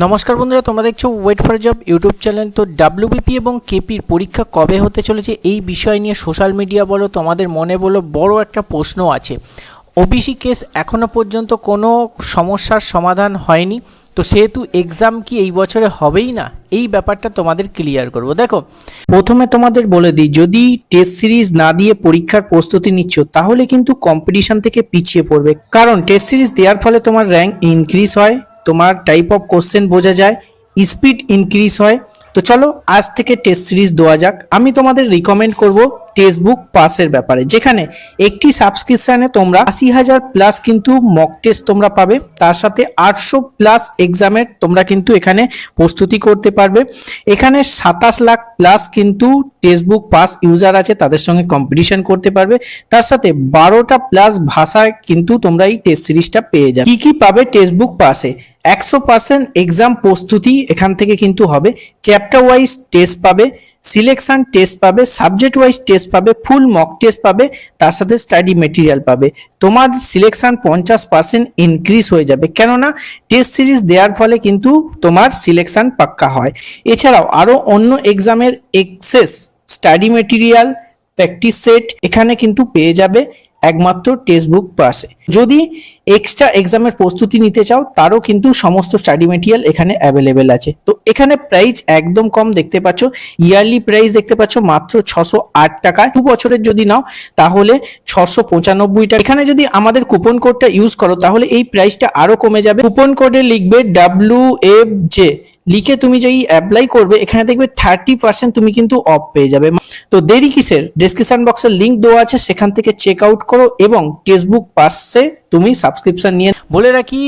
নমস্কার বন্ধুরা, তোমরা দেখছ wait for job YouTube channel তো ডাব্লিউবিপি এবং কেপির পরীক্ষা কবে হতে চলেছে এই বিষয় নিয়ে সোশ্যাল মিডিয়া বলো, তোমাদের মনে বলো, বড় একটা প্রশ্ন আছে। ওবিসি কেস এখনও পর্যন্ত কোনো সমস্যার সমাধান হয়নি। তো সেহেতু এক্সাম কি এই বছরে হবেই না? এই ব্যাপারটা তোমাদের ক্লিয়ার করব। দেখো, প্রথমে তোমাদের বলে দিই, যদি টেস্ট সিরিজ না দিয়ে পরীক্ষার প্রস্তুতি নিচ্ছ, তাহলে কিন্তু কম্পিটিশন থেকে পিছিয়ে পড়বে। কারণ টেস্ট সিরিজ দেওয়ার ফলে তোমার র্যাঙ্ক ইনক্রিজ হয়। তোমার টাইপ অফ কোশ্চেন বোঝা যায় স্পিড ইনক্রিজ হয়। তো চলো, আজ থেকে টেস্ট সিরিজ দেওয়া যাক। আমি তোমাদের রিকমেন্ড করব টেক্সট বুক পাসের ব্যাপারে, যেখানে একটি সাবস্ক্রিপশানে তোমরা আশি হাজার প্লাস কিন্তু মক টেস্ট তোমরা পাবে। তার সাথে আটশো প্লাস এক্সামের তোমরা কিন্তু এখানে প্রস্তুতি করতে পারবে। এখানে সাতাশ লাখ প্লাস কিন্তু টেক্সট বুক পাস ইউজার আছে, তাদের সঙ্গে কম্পিটিশন করতে পারবে। তার সাথে বারোটা প্লাস ভাষায় কিন্তু তোমরা এই টেস্ট সিরিজটা পেয়ে যাবে। কি কি পাবে টেক্সট বুক পাসে একশো পার্সেন্ট এক্সাম প্রস্তুতি এখান থেকে কিন্তু হবে। চ্যাপ্টার ওয়াইজ টেস্ট পাবে সিলেকশন টেস্ট পাবে সাবজেক্ট ওয়াইজ টেস্ট পাবে ফুল মক টেস্ট পাবে, তার সাথে স্টাডি মেটেরিয়াল পাবে। তোমার সিলেকশন পঞ্চাশ পার্সেন্ট ইনক্রিজ হয়ে যাবে। কেননা টেস্ট সিরিজ দেওয়ার ফলে কিন্তু তোমার সিলেকশন পাক্কা হয়। এছাড়াও আরও অন্য এক্সামের access study material practice set এখানে কিন্তু পেয়ে যাবে। একমাত্র টেক্সট বুক পাসে যদি এক্সট্রা এক্সামের প্রস্তুতি নিতে চাও, তারও কিন্তু সমস্ত স্টাডি মেটেরিয়াল এখানে অ্যাভেলেবেল আছে। তো এখানে প্রাইস একদম কম দেখতে পাচ্ছ ইয়ারলি প্রাইস দেখতে পাচ্ছ মাত্র ছশো আট টাকা। দু বছরের যদি নাও, তাহলে ছশো পঁচানব্বই টাকা। এখানে যদি আমাদের কুপন কোডটা ইউজ করো, তাহলে এই প্রাইসটা আরও কমে যাবে। কুপন কোডে লিখবে ডাব্লিউ এফ জে লিখে তুমি যেই অ্যাপ্লাই করবে, এখানে দেখবে থার্টি পার্সেন্ট তুমি কিন্তু অফ পেয়ে যাবে। তো দেরি কিসের? ডেসক্রিপশন বক্সের লিঙ্ক দেওয়া আছে, সেখান থেকে চেক আউট করো এবং টেক্সটবুক পাসে তুমি সাবস্ক্রিপশন নিয়ে বলে রাখি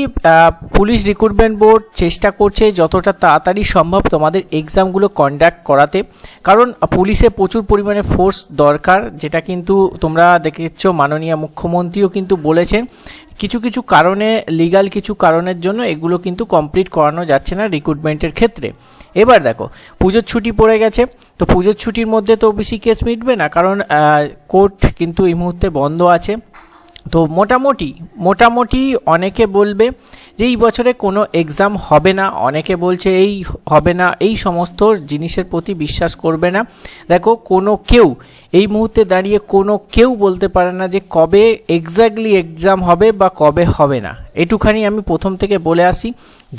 পুলিশ রিক্রুটমেন্ট বোর্ড চেষ্টা করছে যতটা তাড়াতাড়ি সম্ভব তোমাদের এক্সামগুলো কন্ডাক্ট করাতে। কারণ পুলিশে প্রচুর পরিমাণে ফোর্স দরকার, যেটা কিন্তু তোমরা দেখেছ, মাননীয় মুখ্যমন্ত্রীও কিন্তু বলেছেন। কিছু কিছু কারণে লিগাল কিছু কারণের জন্য এগুলো কিন্তু কমপ্লিট করানো যাচ্ছে না রিক্রুটমেন্টের ক্ষেত্রে। এবার দেখো, পুজোর ছুটি পড়ে গেছে, তো পুজোর ছুটির মধ্যে তো বেশি কেস মিটবে না, কারণ কোর্ট কিন্তু এই মুহূর্তে বন্ধ আছে। তো মোটামুটি মোটামুটি অনেকে বলবে যে এই বছরে কোনো এক্সাম হবে না। অনেকে বলছে এই হবে না, এই সমস্ত জিনিসের প্রতি বিশ্বাস করবে না। দেখো, কোনো কেউ, এই মুহূর্তে দাঁড়িয়ে কোনো কেউ বলতে পারে না যে কবে এক্স্যাক্টলি এক্সাম হবে বা কবে হবে না। এটুখানি আমি প্রথম থেকে বলে আসি,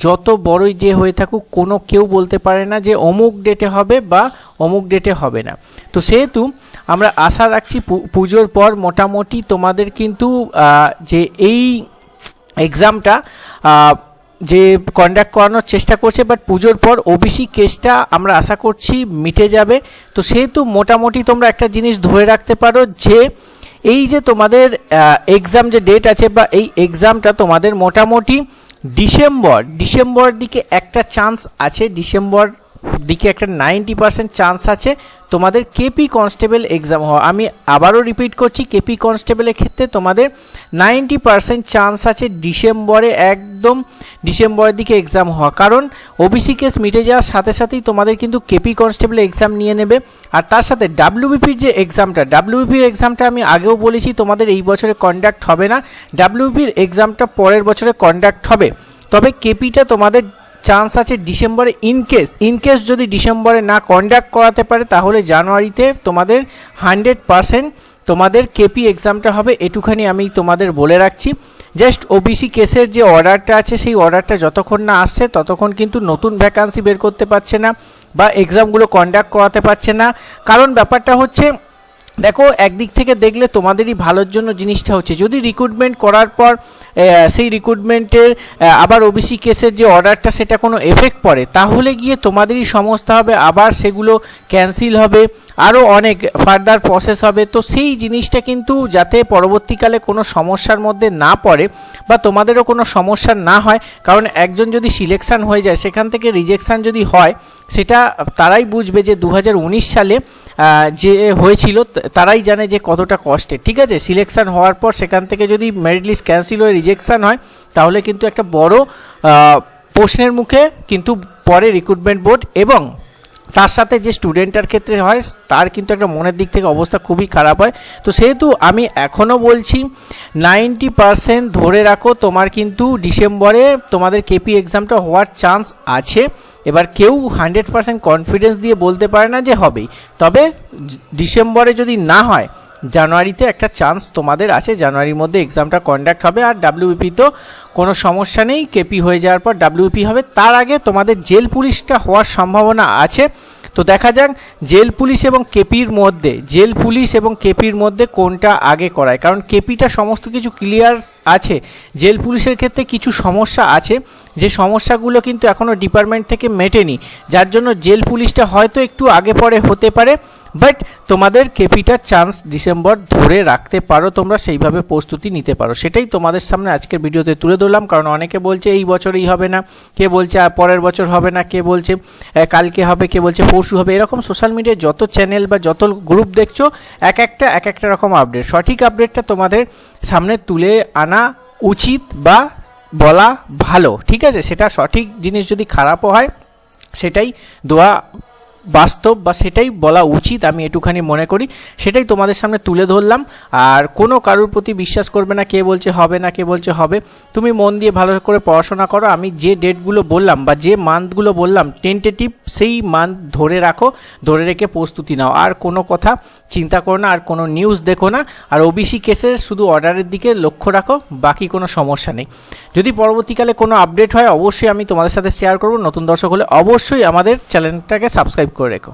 যত বড়ই যে হয়ে থাকুক, কোনো কেউ বলতে পারে না যে অমুক ডেটে হবে বা অমুক ডেটে হবে না। তো সেহেতু আমরা আশা রাখছি পুজোর পর মোটামুটি তোমাদের কিন্তু যে এই এক্সামটা যে কন্ডাক্ট করানোর চেষ্টা করছে বাট পুজোর পর ওবিসি কেসটা আমরা আশা করছি মিটে যাবে। তো সেহেতু মোটামুটি তোমরা একটা জিনিস ধরে রাখতে পারো যে, এই যে তোমাদের এক্সাম যে ডেট আছে বা এই এক্সামটা তোমাদের মোটামুটি ডিসেম্বর ডিসেম্বর দিকে একটা চান্স আছে, ডিসেম্বর দিকে একটা নাইনটি পার্সেন্ট চান্স আছে, তোমাদের কেপি কনস্টেবল এক্সাম হওয়া। আমি আবারও রিপিট করছি কেপি কনস্টেবলের ক্ষেত্রে তোমাদের নাইনটি পার্সেন্ট চান্স আছে ডিসেম্বরে, একদম ডিসেম্বরের দিকে এক্সাম হওয়া। কারণ ওবিসি কেস মিটে যাওয়ার সাথে সাথেই তোমাদের কিন্তু কেপি কনস্টেবল এক্সাম নিয়ে নেবে। আর তার সাথে ডাব্লিউবিপির যে এক্সামটা ডাব্লিউবিপির এক্সামটা আমি আগেও বলেছি, তোমাদের এই বছরে কন্ডাক্ট হবে না। ডাব্লিউবিপির এক্সামটা পরের বছরে কন্ডাক্ট হবে। তবে কেপিটা তোমাদের চান্স আছে ডিসেম্বরে ইনকেস ইনকেস যদি ডিসেম্বরে না কন্ডাক্ট করাতে পারে, তাহলে জানুয়ারিতে তোমাদের হান্ড্রেড পারসেন্ট তোমাদের কেপি এক্সামটা হবে। এটুখানি আমি তোমাদের বলে রাখছি। জাস্ট ওবিসি কেসের যে অর্ডারটা আছে, সেই অর্ডারটা যতক্ষণ না আসছে, ততক্ষণ কিন্তু নতুন ভ্যাকান্সি বের করতে পারছে না বা এক্সামগুলো কন্ডাক্ট করাতে পারছে না। কারণ ব্যাপারটা হচ্ছে দেখো, একদিক থেকে দেখলে তোমাদেরই ভালোর জন্য জিনিসটা হচ্ছে, যদি রিক্রুটমেন্ট করার পর সেই রিক্রুটমেন্টের আবার ওবিসি কেসের যে অর্ডারটা সেটা কোনো এফেক্ট পড়ে, তাহলে গিয়ে তোমাদেরই সমস্যা হবে, আবার সেগুলো ক্যান্সেল হবে আরও অনেক ফার্দার প্রসেস হবে। তো সেই জিনিসটা কিন্তু যাতে পরবর্তীকালে কোনো সমস্যার মধ্যে না পড়ে বা তোমাদেরও কোনো সমস্যা না হয়, কারণ একজন যদি সিলেকশন হয়ে যায়, সেখান থেকে রিজেকশান যদি হয়, সেটা তারাই বুঝবে যে দু হাজার উনিশ সালে যে হয়েছিল তারাই জানে যে কতটা কষ্টে। ঠিক আছে? সিলেকশান হওয়ার পর সেখান থেকে যদি মেরিট লিস্ট ক্যান্সেল হয়ে রিজেকশান হয়, তাহলে কিন্তু একটা বড় প্রশ্নের মুখে কিন্তু পরে রিক্রুটমেন্ট বোর্ড এবং তার সাথে যে স্টুডেন্টের ক্ষেত্রে হয়, তার কিন্তু একটা মনের দিক থেকে অবস্থা খুবই খারাপ হয়। তো সেহেতু আমি এখনও বলছি নাইনটি পারসেন্ট ধরে রাখো, তোমার কিন্তু ডিসেম্বরে তোমাদের কেপি এক্সামটা হওয়ার চান্স আছে। এবার কেউ হান্ড্রেড পার্সেন্ট কনফিডেন্স দিয়ে বলতে পারে না যে হবেই তবে ডিসেম্বরে যদি না হয়, জানুয়ারিতে একটা চান্স তোমাদের আছে। জানুয়ারির মধ্যে এক্সামটা কন্ডাক্ট হবে আর ডাব্লিউপি তো কোনো সমস্যা নেই। কেপি হয়ে যাওয়ার পর ডাব্লিউপি হবে। তার আগে তোমাদের জেল পুলিশটা হওয়ার সম্ভাবনা আছে। তো দেখা যাক জেল পুলিশ এবং কেপির মধ্যে, জেল পুলিশ এবং কেপির মধ্যে কোনটা আগে করায়। কারণ কেপিটা সমস্ত কিছু ক্লিয়ার আছে, জেল পুলিশের ক্ষেত্রে কিছু সমস্যা আছে। যে সমস্যাগুলো কিন্তু এখনও ডিপার্টমেন্ট থেকে মেটেনি। যার জন্য জেল পুলিশটা হয়তো একটু আগে পরে হতে পারে। বাট তোমাদের কেপিটার চান্স ডিসেম্বর ধরে রাখতে পারো, তোমরা সেইভাবে প্রস্তুতি নিতে পারো। সেটাই তোমাদের সামনে আজকের ভিডিওতে তুলে ধরলাম, কারণ অনেকে বলছে এই বছরেই হবে না, কে বলছে আর পরের বছর হবে না, কে বলছে কালকে হবে, কে বলছে পরশু হবে। এরকম সোশ্যাল মিডিয়ায় যত চ্যানেল বা যত গ্রুপ দেখছ, এক একটা এক একটা রকম আপডেট সঠিক আপডেটটা তোমাদের সামনে তুলে আনা উচিত বা বলা ভালো, ঠিক আছে? সেটা সঠিক জিনিস যদি খারাপও হয়, সেটাই দোয়া বাস্তব বা সেটাই বলা উচিত, আমি এটুখানি মনে করি। সেটাই তোমাদের সামনে তুলে ধরলাম। আর কোনো কারোর প্রতি বিশ্বাস করবে না, কে বলছে হবে না, কে বলছে হবে। তুমি মন দিয়ে ভালো করে পড়াশোনা করো। আমি যে ডেটগুলো বললাম বা যে মান্থগুলো বললাম টেন্টেটিভ সেই মান্থ ধরে রাখো, ধরে রেখে প্রস্তুতি নাও। আর কোনো কথা চিন্তা করো না, আর কোনো নিউজ দেখো না। আর ওবিসি কেসের শুধু অর্ডারের দিকে লক্ষ্য রাখো, বাকি কোনো সমস্যা নেই। যদি পরবর্তীকালে কোনো আপডেট হয়, অবশ্যই আমি তোমাদের সাথে শেয়ার করব। নতুন দর্শক হলে অবশ্যই আমাদের চ্যানেলটাকে সাবস্ক্রাইব করে রেখো